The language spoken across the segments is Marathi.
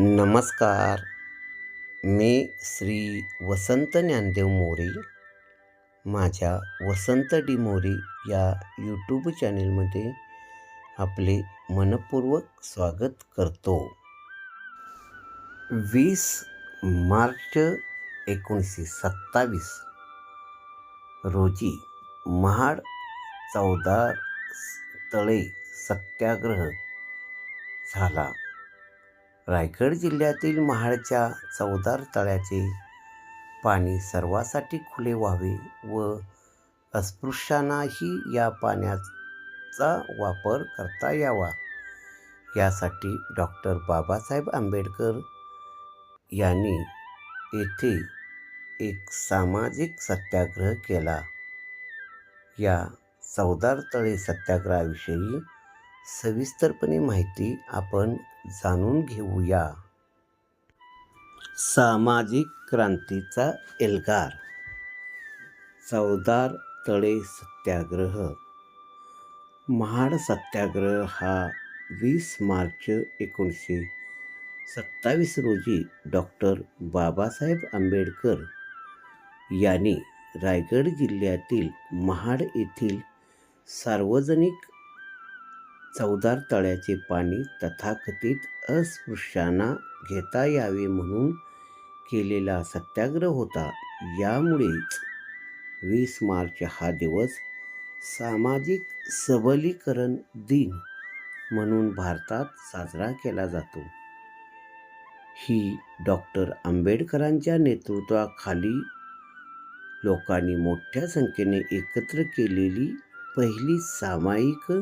नमस्कार. मी श्री वसंत ज्ञानदेव मोरे माझ्या वसंत डी मोरे या यूट्यूब चॅनेलमध्ये आपले मनपूर्वक स्वागत करतो. वीस मार्च एकोणीसशे सत्तावीस रोजी महाड चौदार तळे सत्याग्रह झाला. रायगड जिल्ह्यातील महाडच्या चौदार तळ्याचे पाणी सर्वासाठी खुले व्हावे व अस्पृश्यांनाही या पाण्याचा वापर करता यावा. यासाठी डॉक्टर बाबासाहेब आंबेडकर यांनी येथे एक सामाजिक सत्याग्रह केला. या चौदार तळे सत्याग्रहाविषयी सविस्तरपणे माहिती आपण जाणून घेऊया. सामाजिक क्रांतीचा एल्गार. चौदार तळे सत्याग्रह. महाड सत्याग्रह हा वीस मार्च एकोणीसशे सत्तावीस रोजी डॉक्टर बाबासाहेब आंबेडकर यांनी रायगड जिल्ह्यातील महाड येथील सार्वजनिक चौदार तळ्याचे पाणी तथाकथित अस्पृश्यांना घेता यावे म्हणून केलेला सत्याग्रह होता. यामुळेच वीस मार्च हा दिवस सामाजिक सबलीकरण दिन म्हणून भारतात साजरा केला जातो. ही डॉक्टर आंबेडकरांच्या नेतृत्वाखाली लोकांनी मोठ्या संख्येने एकत्र केलेली पहिली सामायिक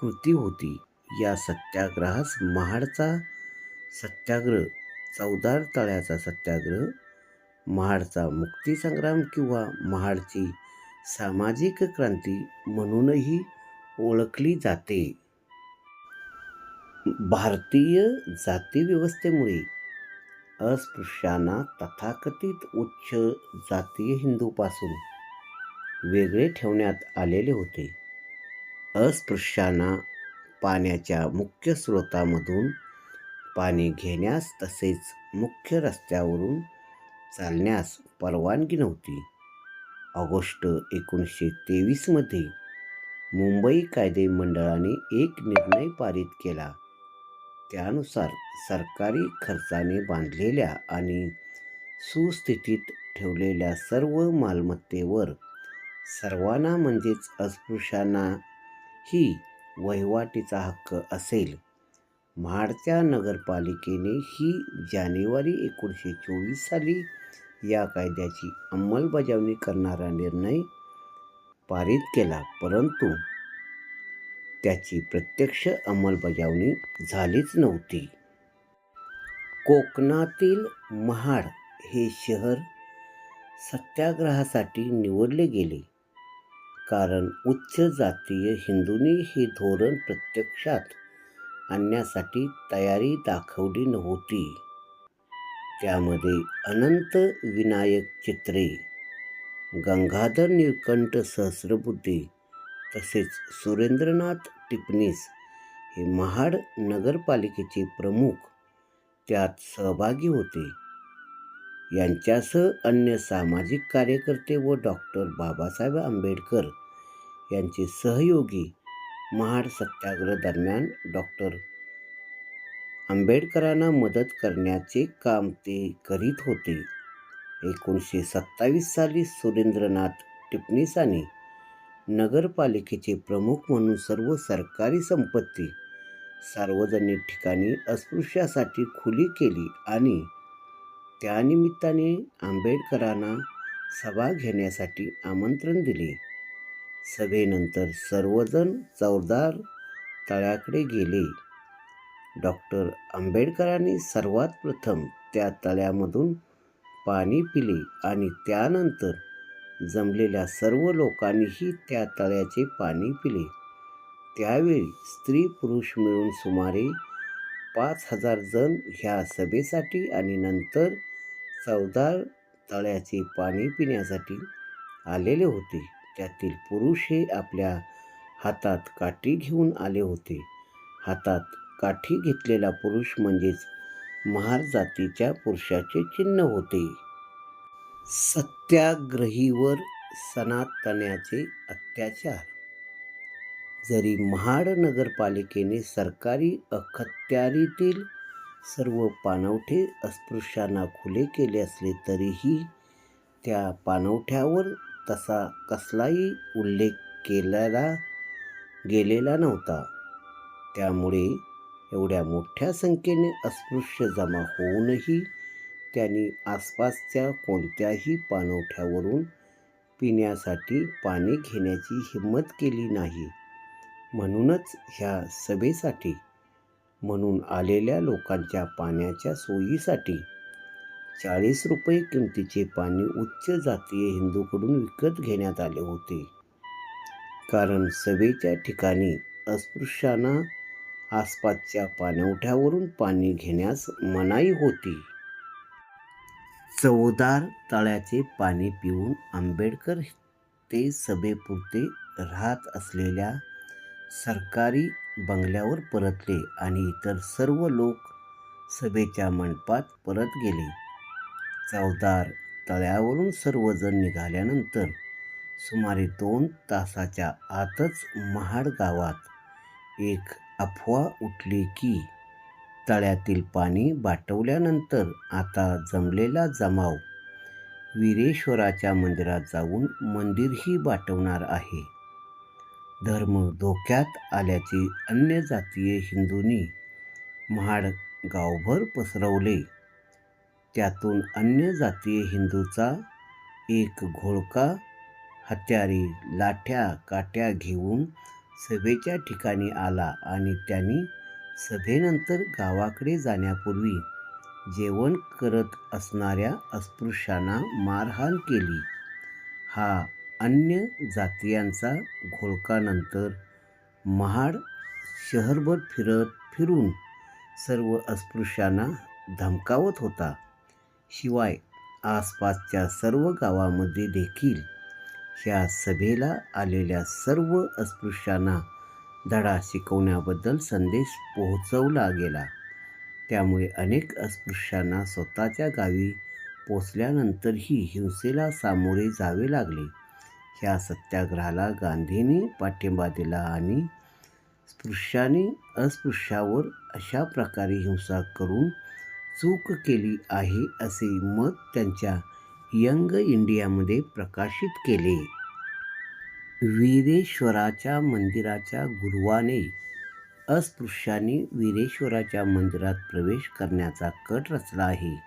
कृती होती. या सत्याग्रहास महाडचा सत्याग्रह चौदार तळ्याचा सत्याग्रह महाडचा मुक्तीसंग्राम किंवा महाडची सामाजिक क्रांती म्हणूनही ओळखली जाते. भारतीय जातीव्यवस्थेमुळे अस्पृश्यांना तथाकथित उच्च जातीय हिंदूपासून वेगळे ठेवण्यात आलेले होते. अस्पृश्यांना पाण्याच्या मुख्य स्रोतामधून पाणी घेण्यास तसेच मुख्य रस्त्यावरून चालण्यास परवानगी नव्हती. ऑगस्ट एकोणीसशे तेवीसमध्ये मुंबई कायदे मंडळाने एक निर्णय पारित केला. त्यानुसार सरकारी खर्चाने बांधलेल्या आणि सुस्थितीत ठेवलेल्या सर्व मालमत्तेवर सर्वांना म्हणजेच अस्पृश्यांना ही वहिवाटीचा हक्क असेल. म्हाडत्या नगरपालिकेने ही जानेवारी एकोणीसशे चोवीस साली या कायद्याची अंमलबजावणी करणारा निर्णय पारित केला परंतु त्याची प्रत्यक्ष अंमलबजावणी झालीच नव्हती. कोकणातील महाड हे शहर सत्याग्रहासाठी निवडले गेले. कारण उच्च जातीय हिंदूंनी हे धोरण प्रत्यक्षात आणण्यासाठी तयारी दाखवली नव्हती. त्यामध्ये अनंत विनायक चित्रे गंगाधर निळकंठ सहस्रबुद्धी तसेच सुरेंद्रनाथ टिपणीस हे महाड नगरपालिकेचे प्रमुख त्यात सहभागी होते. यांच्यासह अन्य सामाजिक कार्यकर्ते व डॉक्टर बाबासाहेब आंबेडकर यांचे सहयोगी महाड सत्याग्रह दरम्यान डॉक्टर आंबेडकरांना मदत करण्याचे काम ते करीत होते. एकोणीसशे सत्तावीस साली सुरेंद्रनाथ टिपणीसांनी नगरपालिकेचे प्रमुख म्हणून सर्व सरकारी संपत्ती सार्वजनिक ठिकाणी अस्पृश्यासाठी खुली केली आणि त्यानिमित्ताने आंबेडकरांना सभा घेण्यासाठी आमंत्रण दिले. सभेनंतर सर्वजण चौदार तळ्याकडे गेले. डॉक्टर आंबेडकरांनी सर्वात प्रथम त्या तळ्यामधून पाणी पिले आणि त्यानंतर जमलेल्या सर्व लोकांनीही त्या तळ्याचे पाणी पिले. त्यावेळी स्त्री पुरुष मिळून सुमारे पाच हजार जण ह्या सभेसाठी आणि नंतर चौदार तळ्याचे पाणी पिण्यासाठी आलेले होते. त्यातील पुरुष हे आपल्या हातात काठी घेऊन आले होते. हातात काठी घेतलेला पुरुष म्हणजेच महार जातीच्या पुरुषाचे चिन्ह होते. सत्याग्रहीवर सनातन्याचे अत्याचार. जरी महाड नगरपालिकेने सरकारी अखत्यारीतील सर्व पाणवठे अस्पृश्यांना खुले केले असले तरीही त्या पाणवठ्यावर तसा कसलाही उल्लेख केलेला गेलेला नव्हता. त्यामुळे एवढ्या मोठ्या संख्येने अस्पृश्य जमा होऊनही त्यांनी आसपासच्या कोणत्याही पाणवठ्यावरून पिण्यासाठी पाणी घेण्याची हिंमत केली नाही. म्हणूनच ह्या सभेसाठी म्हणून आलेल्या लोकांच्या पाण्याच्या सोयीसाठी चाळीस रुपये किमतीचे पाणी उच्च जातीय हिंदूकडून विकत घेण्यात आले होते. कारण सभेच्या ठिकाणी अस्पृश्यांना आसपासच्या पाणवठ्यावरून पाणी घेण्यास मनाई होती. चवदार तळ्याचे पाणी पिऊन आंबेडकर ते सभेपुरते राहत असलेल्या सरकारी बंगल्यावर परतले आणि इतर सर्व लोक सभेच्या मंडपात परत गेले. चवदार तळ्यावरून सर्वजण निघाल्यानंतर सुमारे दोन तासाच्या आतच महाड गावात एक अफवा उठली की तळ्यातील पाणी बाटवल्यानंतर आता जमलेला जमाव. वीरेश्वराच्या मंदिरात जाऊन मंदिरही बाटवणार आहे. धर्म धोक्यात आल्याचे अन्य जातीय हिंदूंनी महाड गावभर पसरवले. त्यातून अन्य जातीय हिंदूचा एक घोळका हत्यारे लाठ्या काट्या घेऊन सभेच्या ठिकाणी आला आणि त्यांनी सभेनंतर गावाकडे जाण्यापूर्वी जेवण करत असणाऱ्या अस्पृश्यांना मारहाण केली. हा अन्य जातीयांचा घोळकानंतर महाड शहरभर फिरत फिरून सर्व अस्पृश्यांना धमकावत होता. शिवाय आसपासच्या सर्व गावामध्ये देखील ह्या सभेला आलेल्या सर्व अस्पृश्यांना धडा शिकवण्याबद्दल संदेश पोहोचवला गेला. त्यामुळे अनेक अस्पृश्यांना स्वतःच्या गावी पोचल्यानंतरही हिंसेला सामोरे जावे लागले. ह्या सत्याग्रहाला गांधींनी पाठिंबा दिला आणि स्पृश्याने अस्पृश्यावर अशा प्रकारे हिंसा करून चूक केली आहे असे मत त्यांच्या यंग इंडियामध्ये प्रकाशित केले. वीरेश्वराच्या मंदिराच्या गुरुवाने अस्पृश्यांनी वीरेश्वराच्या मंदिरात प्रवेश करण्याचा कट रचला आहे.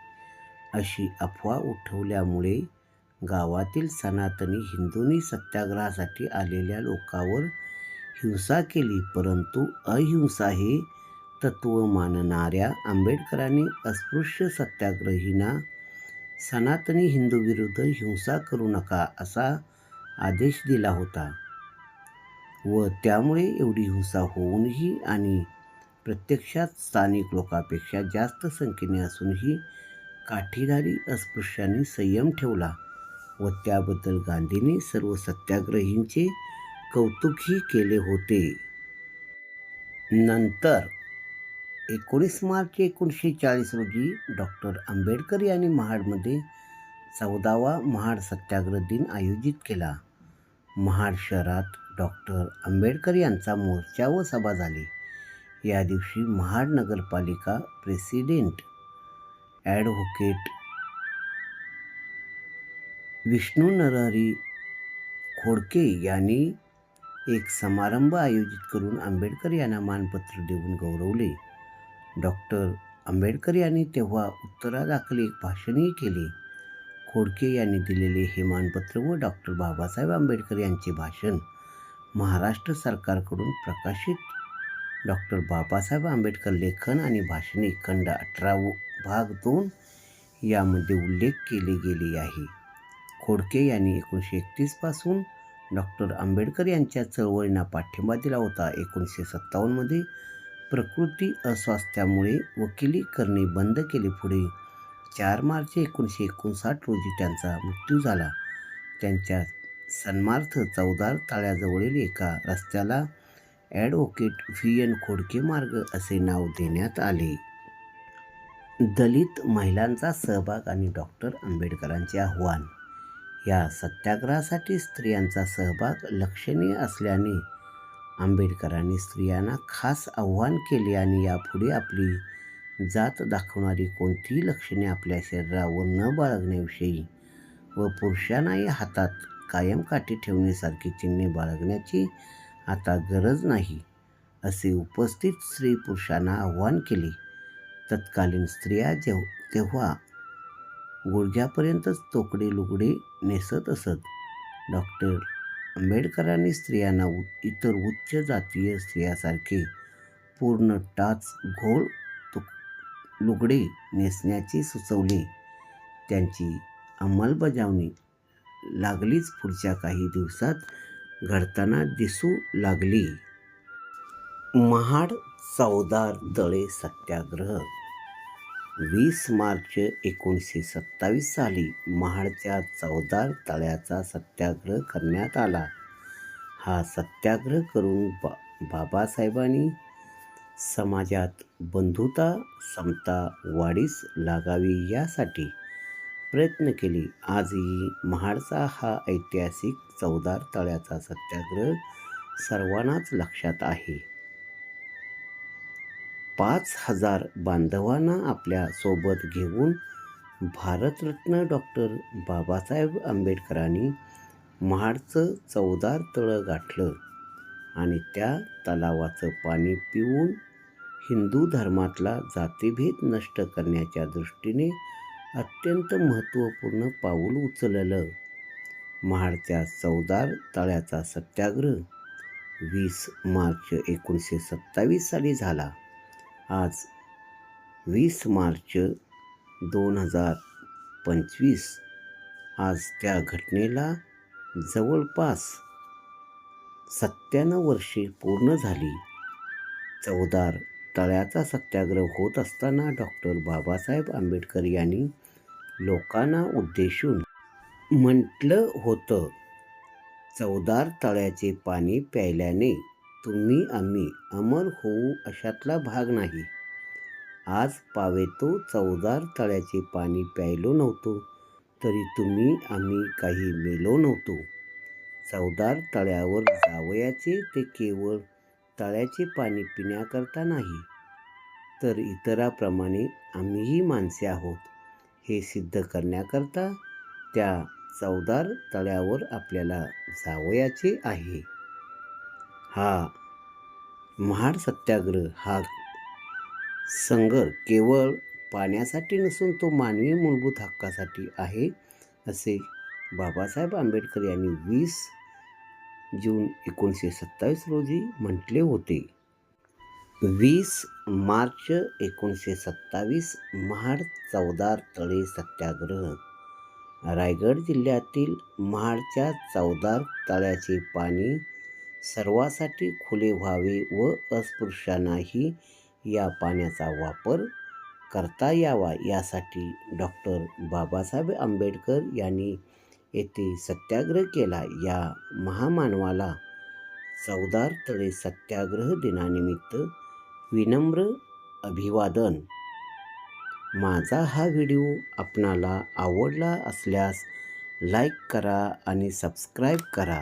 अशी अफवा उठवल्यामुळे गावातील सनातनी हिंदूंनी सत्याग्रहासाठी आलेल्या लोकावर हिंसा केली परंतु अहिंसा हे तत्त्व मानणाऱ्या आंबेडकरांनी अस्पृश्य सत्याग्रहींना सनातनी हिंदूविरुद्ध हिंसा करू नका असा आदेश दिला होता. व त्यामुळे एवढी हिंसा होऊनही आणि प्रत्यक्षात स्थानिक लोकांपेक्षा जास्त संख्येने असूनही काठीदारी अस्पृश्यांनी संयम ठेवला. व त्याबद्दल गांधींनी सर्व सत्याग्रहींचे कौतुकही केले होते. नंतर एकोणीस मार्च एकोणीसशे चाळीस रोजी डॉक्टर आंबेडकर यांनी महाडमध्ये चौदावा महाड सत्याग्रह दिन आयोजित केला. महाड शहरात डॉक्टर आंबेडकर यांचा मोर्चा व सभा झाली. या दिवशी महाड नगरपालिका प्रेसिडेंट ॲडव्होकेट विष्णू नरहरी खोडके यांनी एक समारंभ आयोजित करून आंबेडकर यांना मानपत्र देऊन गौरवले. डॉक्टर आंबेडकर यांनी तेव्हा उत्तरादाखल एक भाषणही केले. खोडके यांनी दिलेले हे मानपत्र व डॉक्टर बाबासाहेब आंबेडकर यांचे भाषण महाराष्ट्र सरकारकडून प्रकाशित. डॉक्टर बाबासाहेब आंबेडकर लेखन आणि भाषणे खंड अठरा भाग दोन यामध्ये उल्लेख केले गेले आहे. खोडके यांनी एकोणीसशे एकतीसपासून डॉक्टर आंबेडकर यांच्या चळवळींना पाठिंबा दिला होता. एकोणीसशे सत्तावन्नमध्ये प्रकृती अस्वास्थ्यामुळे वकिली करणे बंद केले. पुढे चार मार्च एकोणीसशे एकोणसाठ रोजी त्यांचा मृत्यू झाला. त्यांच्या सन्मार्थ चौदार ताळ्याजवळील एका रस्त्याला ॲडव्होकेट व्ही. एन. खोडके मार्ग असे नाव देण्यात आले. दलित महिलांचा सहभाग आणि डॉक्टर आंबेडकरांचे आव्हान. या सत्याग्रहासाठी स्त्रियांचा सहभाग लक्षणीय असल्याने आंबेडकरांनी स्त्रियांना खास आव्हान केले आणि यापुढे आपली जात दाखवणारी कोणतीही लक्षणे आपल्या शरीरावर न बाळगण्याविषयी व पुरुषांनाही हातात कायम काठी ठेवण्यासारखी चिन्हे बाळगण्याची आता गरज नाही असे उपस्थित स्त्री पुरुषांना आव्हान केले. तत्कालीन स्त्रिया जेव तेव्हा गुडघ्यापर्यंतच तोकडे लुगडे नेसत असत. डॉक्टर आंबेडकरांनी स्त्रियांना उ इतर उच्च जातीय स्त्रियासारखे पूर्ण टाच घोळ तुक लुगडे नेसण्याचे सुचवले. त्यांची अंमलबजावणी लागलीच पुढच्या काही दिवसात घडताना दिसू लागली. महाड चौदार दळे सत्याग्रह वीस मार्च एकोणीसशे सत्तावीस साली महाडच्या चौदार तळ्याचा सत्याग्रह करण्यात आला. हा सत्याग्रह करून बा बाबासाहेबांनी समाजात बंधुता समता वाढीस लागावी यासाठी प्रयत्न केले. आजही महाडचा हा ऐतिहासिक चौदार तळ्याचा सत्याग्रह सर्वांनाच लक्षात आहे. पाच हजार बांधवांना आपल्यासोबत घेऊन भारतरत्न डॉक्टर बाबासाहेब आंबेडकरांनी महाडचं चौदार तळं गाठलं आणि त्या तलावाचं पाणी पिऊन हिंदू धर्मातला जातीभेद नष्ट करण्याच्या दृष्टीने अत्यंत महत्त्वपूर्ण पाऊल उचललं. महाडच्या चौदार तळ्याचा सत्याग्रह वीस मार्च एकोणीसशे सत्तावीस साली झाला. आज वीस मार्च दोन हजार पंचवीस. आज त्या घटनेला जवळपास सत्त्याण्णव वर्षे पूर्ण झाली. चौदार तळ्याचा सत्याग्रह होत असताना डॉक्टर बाबासाहेब आंबेडकर यांनी लोकांना उद्देशून म्हटलं होतं चौदार तळ्याचे पाणी प्यायल्याने तुम्ही आम्ही अमर होऊ अशातला भाग नाही. आज पावेतो चौदार तळ्याचे पाणी प्यायलो नव्हतो तरी तुम्ही आम्ही काही मेलो नव्हतो. चौदार तळ्यावर जावयाचे ते केवळ तळ्याचे पाणी पिण्याकरता नाही तर इतराप्रमाणे आम्हीही माणसे आहोत. हे सिद्ध करण्याकरता त्या चौदार तळ्यावर आपल्याला जावयाचे आहे. हा महाड सत्याग्रह हा संघर्ष केवळ पाण्यासाठी नसून तो मानवी मूलभूत हक्कासाठी आहे असे बाबासाहेब आंबेडकर यांनी वीस जून एकोणीसशे सत्तावीस रोजी म्हटले होते. वीस मार्च एकोणीसशे सत्तावीस महाड चौदार तळे सत्याग्रह. रायगड जिल्ह्यातील महाडच्या चौदार तळ्याचे पाणी सर्वासाठी खुले व्हावे व अस्पृश्यांनाही या पाण्याचा वापर करता यावा. यासाठी डॉक्टर बाबासाहेब आंबेडकर यांनी येथे सत्याग्रह केला. या महामानवाला चौदार तळे सत्याग्रह दिनानिमित्त विनम्र अभिवादन. माझा हा व्हिडिओ आपणाला आवडला असल्यास लाईक करा आणि सबस्क्राईब करा.